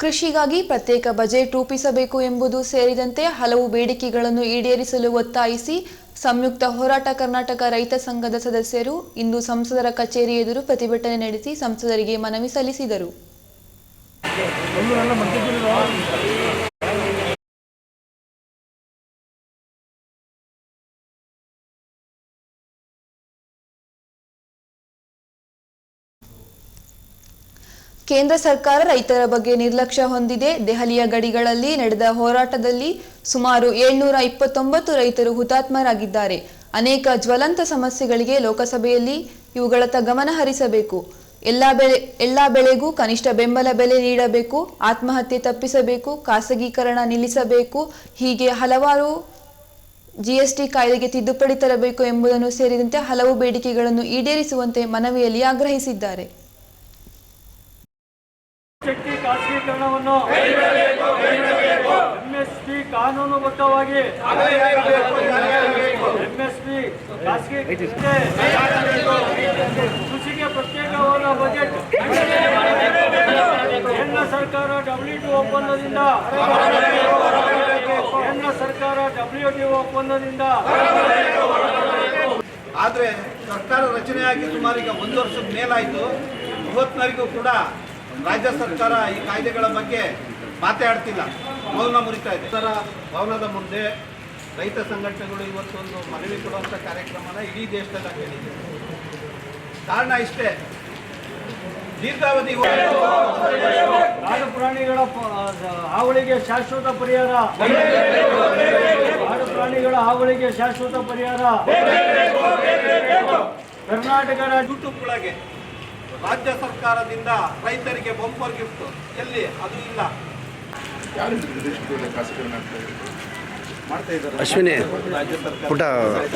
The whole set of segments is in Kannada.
ಕೃಷಿಗಾಗಿ ಪ್ರತ್ಯೇಕ ಬಜೆಟ್ ರೂಪಿಸಬೇಕು ಎಂಬುದು ಸೇರಿದಂತೆ ಹಲವು ಬೇಡಿಕೆಗಳನ್ನು ಈಡೇರಿಸಲು ಒತ್ತಾಯಿಸಿ ಸಂಯುಕ್ತ ಹೋರಾಟ ಕರ್ನಾಟಕ ರೈತ ಸಂಘದ ಸದಸ್ಯರು ಇಂದು ಸಂಸದರ ಕಚೇರಿ ಎದುರು ಪ್ರತಿಭಟನೆ ನಡೆಸಿ ಸಂಸದರಿಗೆ ಮನವಿ ಸಲ್ಲಿಸಿದರು. ಕೇಂದ್ರ ಸರ್ಕಾರ ರೈತರ ಬಗ್ಗೆ ನಿರ್ಲಕ್ಷ್ಯ ಹೊಂದಿದೆ. ದೆಹಲಿಯ ಗಡಿಗಳಲ್ಲಿ ನಡೆದ ಹೋರಾಟದಲ್ಲಿ ಸುಮಾರು ಏಳ್ನೂರ ಇಪ್ಪತ್ತೊಂಬತ್ತು ರೈತರು ಹುತಾತ್ಮರಾಗಿದ್ದಾರೆ. ಅನೇಕ ಜ್ವಲಂತ ಸಮಸ್ಯೆಗಳಿಗೆ ಲೋಕಸಭೆಯಲ್ಲಿ ಇವುಗಳತ್ತ ಗಮನ ಹರಿಸಬೇಕು. ಎಲ್ಲ ಬೆಳೆ, ಎಲ್ಲ ಬೆಳೆಗೂ ಕನಿಷ್ಠ ಬೆಂಬಲ ಬೆಲೆ ನೀಡಬೇಕು, ಆತ್ಮಹತ್ಯೆ ತಪ್ಪಿಸಬೇಕು, ಖಾಸಗೀಕರಣ ನಿಲ್ಲಿಸಬೇಕು, ಹೀಗೆ ಹಲವಾರು ಜಿಎಸ್ಟಿ ಕಾಯ್ದೆಗೆ ತಿದ್ದುಪಡಿ ತರಬೇಕು ಎಂಬುದನ್ನು ಸೇರಿದಂತೆ ಹಲವು ಬೇಡಿಕೆಗಳನ್ನು ಈಡೇರಿಸುವಂತೆ ಮನವಿಯಲ್ಲಿ ಆಗ್ರಹಿಸಿದ್ದಾರೆ. ಶಕ್ತಿ ಖಾಸಗೀಕರಣವನ್ನು ಎಂಎಸ್ಪಿ ಕಾನೂನುಬದ್ಧವಾಗಿ ಎಂಎಸ್ಪಿ ಖಾಸಗಿ ಕೃಷಿಗೆ ಪ್ರತ್ಯೇಕವಾದ ಬಜೆಟ್ ಕೇಂದ್ರ ಸರ್ಕಾರ ಡಬ್ಲ್ಯೂ ಟಿ ಒಪ್ಪಂದದಿಂದ ಕೇಂದ್ರ ಸರ್ಕಾರ ಡಬ್ಲ್ಯೂ ಟಿ ಒಪ್ಪಂದದಿಂದ ಆದರೆ ಸರ್ಕಾರ ರಚನೆಯಾಗಿ ಸುಮಾರು ಈಗ ಒಂದು ವರ್ಷದ ಮೇಲಾಯಿತು. ಇವತ್ತಿನವರೆಗೂ ಕೂಡ ರಾಜ್ಯ ಸರ್ಕಾರ ಈ ಕಾಯ್ದೆಗಳ ಬಗ್ಗೆ ಮಾತಾಡ್ತಿಲ್ಲ ಮೌನ ಮುರಿತಾ ಇದೆ ಸರ ಭವನದ ಮುಂದೆ ರೈತ ಸಂಘಟನೆಗಳು ಇವತ್ತೊಂದು ಮನವಿ ಕೊಡುವಂಥ ಕಾರ್ಯಕ್ರಮನ ಇಡೀ ದೇಶದಲ್ಲಿ ಕೇಳಿದೆ ಕಾರಣ ಇಷ್ಟೇ ದೀರ್ಘಾವಧಿ ಕಾಡು ಪ್ರಾಣಿಗಳ ಹಾವಳಿಗೆ ಶಾಶ್ವತ ಪರಿಹಾರ ಕಾಡು ಪ್ರಾಣಿಗಳ ಹಾವಳಿಗೆ ಶಾಶ್ವತ ಪರಿಹಾರ ಕರ್ನಾಟಕ ಯೂಟ್ಯೂಬ್ಗಳಿಗೆ ರಾಜ್ಯ ಸರ್ಕಾರದಿಂದ ರೈತರಿಗೆ ಬಂಪರ್ ಗಿಫ್ಟ್ ಎಲ್ಲಿ? ಅದು ಇಲ್ಲ. ಅಶ್ವಿನಿ ಪುಟ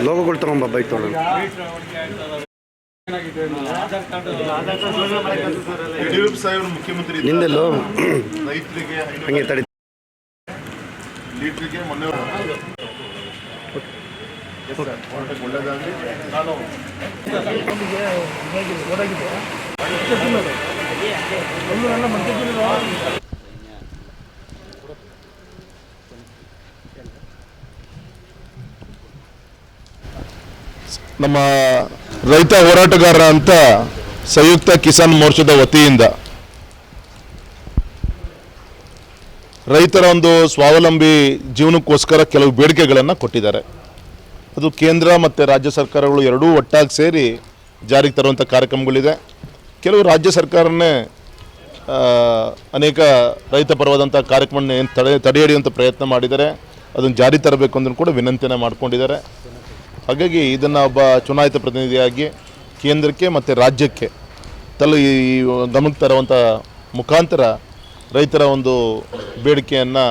ಲೋಗಗಳು ತಗೊಂಬ ಬೈಕ್ ತಗೊಂಡು. ಯಡಿಯೂರಪ್ಪ ಸಾಹೇಬ್ ಮುಖ್ಯಮಂತ್ರಿ ನಿಂದೆಲ್ಲೋ ರೈತರಿಗೆ ಹಂಗೆ ತಡಿ. ಲೀಟ್ರಿಗೆ ಮೊನ್ನೆ ಒಳ್ಳೆಯದಾಗಲಿ ನಾನು ನಮ್ಮ ರೈತ ಹೋರಾಟಗಾರರ ಅಂತ ಸಂಯುಕ್ತ ಕಿಸಾನ್ ಮೋರ್ಚಾದ ವತಿಯಿಂದ ರೈತರ ಒಂದು ಸ್ವಾವಲಂಬಿ ಜೀವನಕ್ಕೋಸ್ಕರ ಕೆಲವು ಬೇಡಿಕೆಗಳನ್ನು ಕೊಟ್ಟಿದ್ದಾರೆ. ಅದು ಕೇಂದ್ರ ಮತ್ತು ರಾಜ್ಯ ಸರ್ಕಾರಗಳು ಎರಡೂ ಒಟ್ಟಾಗಿ ಸೇರಿ ಜಾರಿಗೆ ತರುವಂಥ ಕಾರ್ಯಕ್ರಮಗಳಿದೆ. ಕೆಲವು ರಾಜ್ಯ ಸರ್ಕಾರನೇ ಅನೇಕ ರೈತ ಪರವಾದಂಥ ಕಾರ್ಯಕ್ರಮ ಏನು ತಡೆ ತಡೆಹಿಡಿಯುವಂಥ ಪ್ರಯತ್ನ ಮಾಡಿದ್ದಾರೆ ಅದನ್ನು ಜಾರಿ ತರಬೇಕು ಅಂದ್ರೂ ಕೂಡ ವಿನಂತಿಯನ್ನು ಮಾಡ್ಕೊಂಡಿದ್ದಾರೆ. ಹಾಗಾಗಿ ಇದನ್ನು ಒಬ್ಬ ಚುನಾಯಿತ ಪ್ರತಿನಿಧಿಯಾಗಿ ಕೇಂದ್ರಕ್ಕೆ ಮತ್ತು ರಾಜ್ಯಕ್ಕೆ ತಲು ಈ ಗಮನಕ್ಕೆ ತರುವಂಥ ಮುಖಾಂತರ ರೈತರ ಒಂದು ಬೇಡಿಕೆಯನ್ನು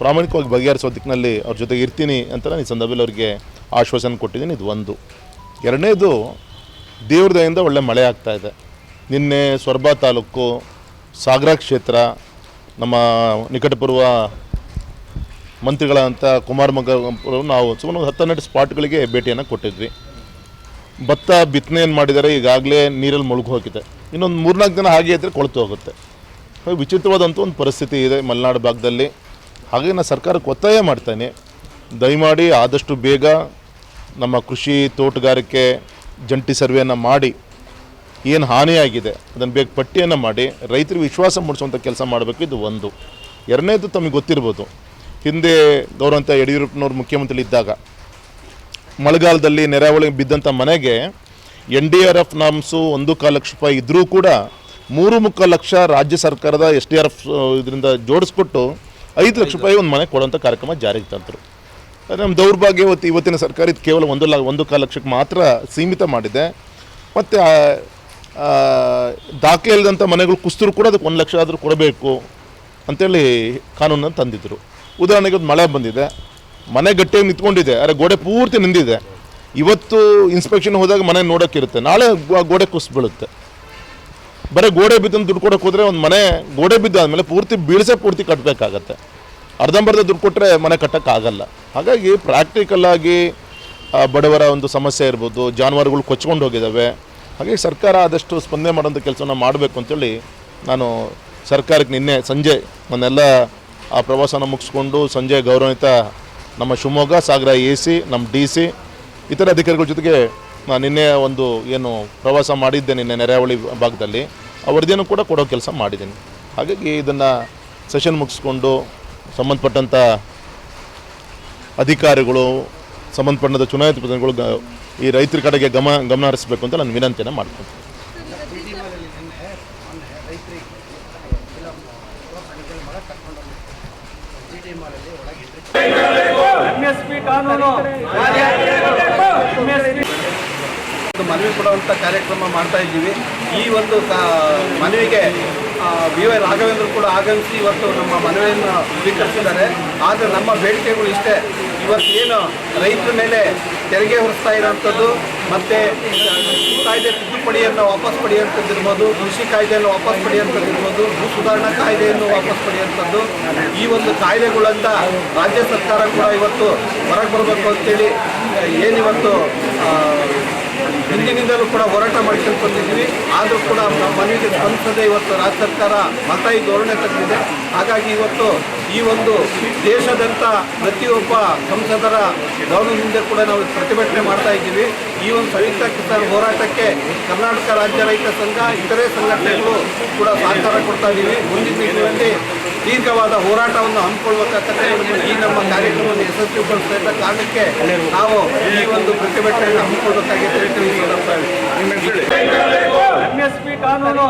ಪ್ರಾಮಾಣಿಕವಾಗಿ ಬಗೆಹರಿಸೋ ದಿಕ್ಕಿನಲ್ಲಿ ಅವ್ರ ಜೊತೆಗೆ ಇರ್ತೀನಿ ಅಂತ ನಾನು ಈ ಸಂದರ್ಭದಲ್ಲಿ ಅವರಿಗೆ ಆಶ್ವಾಸನೆ ಕೊಟ್ಟಿದ್ದೀನಿ. ಇದು ಒಂದು. ಎರಡನೇದು ದೇವ್ರದಯಿಂದ ಒಳ್ಳೆ ಮಳೆ ಆಗ್ತಾ ಇದೆ. ನಿನ್ನೆ ಸೊರಬ ತಾಲೂಕು ಸಾಗರ ಕ್ಷೇತ್ರ, ನಮ್ಮ ನಿಕಟಪೂರ್ವ ಮಂತ್ರಿಗಳಾದಂಥ ಕುಮಾರ್ ಮಗ ನಾವು ಸುಮಾರು ಒಂದು ಹತ್ತನ್ನೆರಡು ಸ್ಪಾಟ್ಗಳಿಗೆ ಭೇಟಿಯನ್ನು ಕೊಟ್ಟಿದ್ವಿ. ಭತ್ತ ಬಿತ್ತನೆ ಏನು ಮಾಡಿದ್ದಾರೆ ಈಗಾಗಲೇ ನೀರಲ್ಲಿ ಮುಳುಗು ಹೋಗಿದೆ. ಇನ್ನೊಂದು ಮೂರ್ನಾಲ್ಕು ದಿನ ಹಾಗೆ ಇದ್ದರೆ ಕೊಳತು ಹೋಗುತ್ತೆ. ಹಾಗೆ ವಿಚಿತ್ರವಾದಂಥ ಒಂದು ಪರಿಸ್ಥಿತಿ ಇದೆ ಮಲೆನಾಡು ಭಾಗದಲ್ಲಿ. ಹಾಗೆ ನಾನು ಸರ್ಕಾರಕ್ಕೆ ಒತ್ತಾಯ ಮಾಡ್ತೇನೆ. ದಯಮಾಡಿ ಆದಷ್ಟು ಬೇಗ ನಮ್ಮ ಕೃಷಿ ತೋಟಗಾರಿಕೆ ಜಂಟಿ ಸರ್ವೆಯನ್ನು ಮಾಡಿ ಏನು ಹಾನಿಯಾಗಿದೆ? ಅದನ್ನು ಬೇಗ ಪಟ್ಟಿಯನ್ನು ಮಾಡಿ, ರೈತರಿಗೆ ವಿಶ್ವಾಸ ಮೂಡಿಸುವಂಥ ಕೆಲಸ ಮಾಡಬೇಕು, ಇದು ಒಂದು. ಎರಡನೇದು ತಮಗೆ ಗೊತ್ತಿರ್ಬೋದು, ಹಿಂದೆ ಗೌರವಂತ ಯಡಿಯೂರಪ್ಪನವ್ರು ಮುಖ್ಯಮಂತ್ರಿ ಇದ್ದಾಗ ಮಳೆಗಾಲದಲ್ಲಿ ನೆರೆಹೊಳೆಗೆ ಬಿದ್ದಂಥ ಮನೆಗೆ N D R F norms ಒಂದು ಕಾಲು ಲಕ್ಷ ರೂಪಾಯಿ ಇದ್ದರೂ ಕೂಡ ಮೂರು ಮುಕ್ಕಾಲು ಲಕ್ಷ ರಾಜ್ಯ ಸರ್ಕಾರದ ಎಸ್ ಡಿ ಆರ್ ಎಫ್ ಇದರಿಂದ ಜೋಡಿಸ್ಬಿಟ್ಟು ಐದು ಲಕ್ಷ ರೂಪಾಯಿ ಒಂದು ಮನೆ ಕೊಡೋಂಥ ಕಾರ್ಯಕ್ರಮ ಜಾರಿಗೆ ತಂದರು. ನಮ್ಮ ದೌರ್ಭಾಗ್ಯ ಇವತ್ತು ಇವತ್ತಿನ ಸರ್ಕಾರ ಇದು ಕೇವಲ ಒಂದು ಲ, ಒಂದು ಕಾಲು ಲಕ್ಷಕ್ಕೆ ಮಾತ್ರ ಸೀಮಿತ ಮಾಡಿದೆ. ಮತ್ತು ದಾಖಲೆ ಇಲ್ಲದಂಥ ಮನೆಗಳು ಕುಸ್ತರು ಕೂಡ ಅದಕ್ಕೆ ಒಂದು ಲಕ್ಷ ಆದರೂ ಕೊಡಬೇಕು ಅಂತೇಳಿ ಕಾನೂನನ್ನು ತಂದಿದ್ದರು ಉದಾಹರಣೆಗೆ ಒಂದು ಮಳೆ ಬಂದಿದೆ. ಮನೆ ಗಟ್ಟಿಯಾಗಿ ನಿಂತ್ಕೊಂಡಿದೆ. ಅರೆ ಗೋಡೆ ಪೂರ್ತಿ ನಿಂದಿದೆ. ಇವತ್ತು ಇನ್ಸ್ಪೆಕ್ಷನ್ ಹೋದಾಗ ಮನೆ ನೋಡೋಕ್ಕಿರುತ್ತೆ. ನಾಳೆ ಗೋಡೆ ಕುಸ್ ಬೀಳುತ್ತೆ. ಬರೀ ಗೋಡೆ ಬಿದ್ದು ದುಡ್ಡು ಕೊಡೋಕೆ ಹೋದರೆ ಒಂದು ಮನೆ ಗೋಡೆ ಬಿದ್ದಾದ್ಮೇಲೆ ಪೂರ್ತಿ ಬೀಳಿಸೇ ಪೂರ್ತಿ ಕಟ್ಟಬೇಕಾಗತ್ತೆ ಅರ್ಧಂಬರ್ಧ ದುಡ್ಡು ಕೊಟ್ಟರೆ ಮನೆ ಕಟ್ಟೋಕ್ಕಾಗಲ್ಲ. ಹಾಗಾಗಿ ಪ್ರಾಕ್ಟಿಕಲ್ಲಾಗಿ ಬಡವರ ಒಂದು ಸಮಸ್ಯೆ ಇರ್ಬೋದು, ಜಾನುವಾರುಗಳು ಕೊಚ್ಕೊಂಡು ಹೋಗಿದ್ದಾವೆ ಹಾಗೆ ಸರ್ಕಾರ ಆದಷ್ಟು ಸ್ಪಂದನೆ ಮಾಡೋಂಥ ಕೆಲಸವನ್ನು ಮಾಡಬೇಕು ಅಂತೇಳಿ ನಾನು ಸರ್ಕಾರಕ್ಕೆ ನಿನ್ನೆ ಸಂಜೆ ನನ್ನೆಲ್ಲ ಆ ಪ್ರವಾಸನ ಮುಗಿಸ್ಕೊಂಡು ಸಂಜೆ ಗೌರವಿತ ನಮ್ಮ ಶಿವಮೊಗ್ಗ, ಸಾಗರ ಎ ಸಿ, ನಮ್ಮ ಡಿ ಸಿ, ಇತರ ಅಧಿಕಾರಿಗಳ ಜೊತೆಗೆ ನಾನು ನಿನ್ನೆ ಒಂದು ಏನು ಪ್ರವಾಸ ಮಾಡಿದ್ದೆ ನಿನ್ನೆ ನೆರೆಹಾವಳಿ ಭಾಗದಲ್ಲಿ. ಆ ವರದಿಯನ್ನು ಕೂಡ ಕೊಡೋ ಕೆಲಸ ಮಾಡಿದ್ದೀನಿ. ಹಾಗಾಗಿ ಇದನ್ನು ಸೆಷನ್ ಮುಗಿಸ್ಕೊಂಡು ಸಂಬಂಧಪಟ್ಟಂಥ ಅಧಿಕಾರಿಗಳು, ಸಂಬಂಧಪಟ್ಟಂಥ ಚುನಾಯಿತ ಪ್ರತಿನಿಧಿಗಳು ಈ ರೈತರ ಕಡೆಗೆ ಗಮ ಗಮನ ಹರಿಸಬೇಕು ಅಂತ ನಾನು ವಿನಂತಿಯನ್ನು ಮಾಡ್ತೀನಿ. ಮನವಿ ಕೊಡುವಂಥ ಕಾರ್ಯಕ್ರಮ ಮಾಡ್ತಾ ಇದ್ದೀವಿ. ಈ ಒಂದು ಮನವಿಗೆ ಬಿ ವೈ ರಾಘವೇಂದ್ರ ಕೂಡ ಆಗಮಿಸಿ ಇವತ್ತು ನಮ್ಮ ಮನವಿಯನ್ನು ಸ್ವೀಕರಿಸಿದ್ದಾರೆ. ಆದರೆ ನಮ್ಮ ಬೇಡಿಕೆಗಳು ಇಷ್ಟೇ. ಇವತ್ತು ಏನು ರೈತರ ಮೇಲೆ ತೆರಿಗೆ ಹೊರಿಸ್ತಾ ಮತ್ತು ಕೃಷಿ ಕಾಯ್ದೆ ತಿದ್ದುಪಡಿಯನ್ನು ವಾಪಸ್ ಪಡೆಯುವಂಥದ್ದಿರ್ಬೋದು, ಕೃಷಿ ಕಾಯ್ದೆಯನ್ನು ವಾಪಸ್ ಪಡೆಯುವಂಥದ್ದಿರ್ಬೋದು, ಭೂ ಸುಧಾರಣಾ ಕಾಯ್ದೆಯನ್ನು ವಾಪಸ್ ಪಡೆಯುವಂಥದ್ದು. ಈ ಒಂದು ಕಾಯ್ದೆಗಳಂತ ರಾಜ್ಯ ಸರ್ಕಾರ ಕೂಡ ಇವತ್ತು ಹೊರಗೆ ಬರಬೇಕು ಅಂತೇಳಿ ಏನಿವತ್ತು ಹಿಂದಿನಿಂದಲೂ ಕೂಡ ಹೋರಾಟ ಮಾಡ್ಕೊಂಡು ಆದರೂ ಕೂಡ ಮನವಿಗೆ ಸ್ಪಂದಿಸದೆ ಇವತ್ತು ರಾಜ್ಯ ಸರ್ಕಾರ ಮತ ಈ ಧೋರಣೆ ತಂದಿದೆ ಹಾಗಾಗಿ ಇವತ್ತು ಈ ಒಂದು ದೇಶದಂತ ಪ್ರತಿಯೊಬ್ಬ ಸಂಸದರ ಗೌರವದಿಂದ ಹಿಂದೆ ಕೂಡ ನಾವು ಪ್ರತಿಭಟನೆ ಮಾಡ್ತಾ ಇದ್ದೀವಿ. ಈ ಒಂದು ಸಂಯುಕ್ತ ಕಿಸಾನ್ ಹೋರಾಟಕ್ಕೆ ಕರ್ನಾಟಕ ರಾಜ್ಯ ರೈತ ಸಂಘ ಇತರೆ ಸಂಘಟನೆಗಳು ಕೂಡ ಸಹಕಾರ ಕೊಡ್ತಾ ಇದ್ದೀವಿ. ಮುಂದಿನ ದಿನಗಳಲ್ಲಿ ದೀರ್ಘವಾದ ಹೋರಾಟವನ್ನು ಹಮ್ಮಿಕೊಳ್ಬೇಕಾಗತ್ತೆ ಈ ನಮ್ಮ ಕಾರ್ಯಕ್ರಮವನ್ನು ಯಶಸ್ವಿಗೊಳಿಸ್ತಾ ಇದ್ದ ಕಾರಣಕ್ಕೆ ನಾವು ಈ ಒಂದು ಪ್ರತಿಭಟನೆಯನ್ನು ಹಮ್ಮಿಕೊಳ್ಬೇಕಾಗಿದೆ ಅಂತ ಹೇಳಿ. ಈ ಸಂದರ್ಭದಲ್ಲಿ ಎಂಎಸ್ಪಿ ಕಾನೂನು.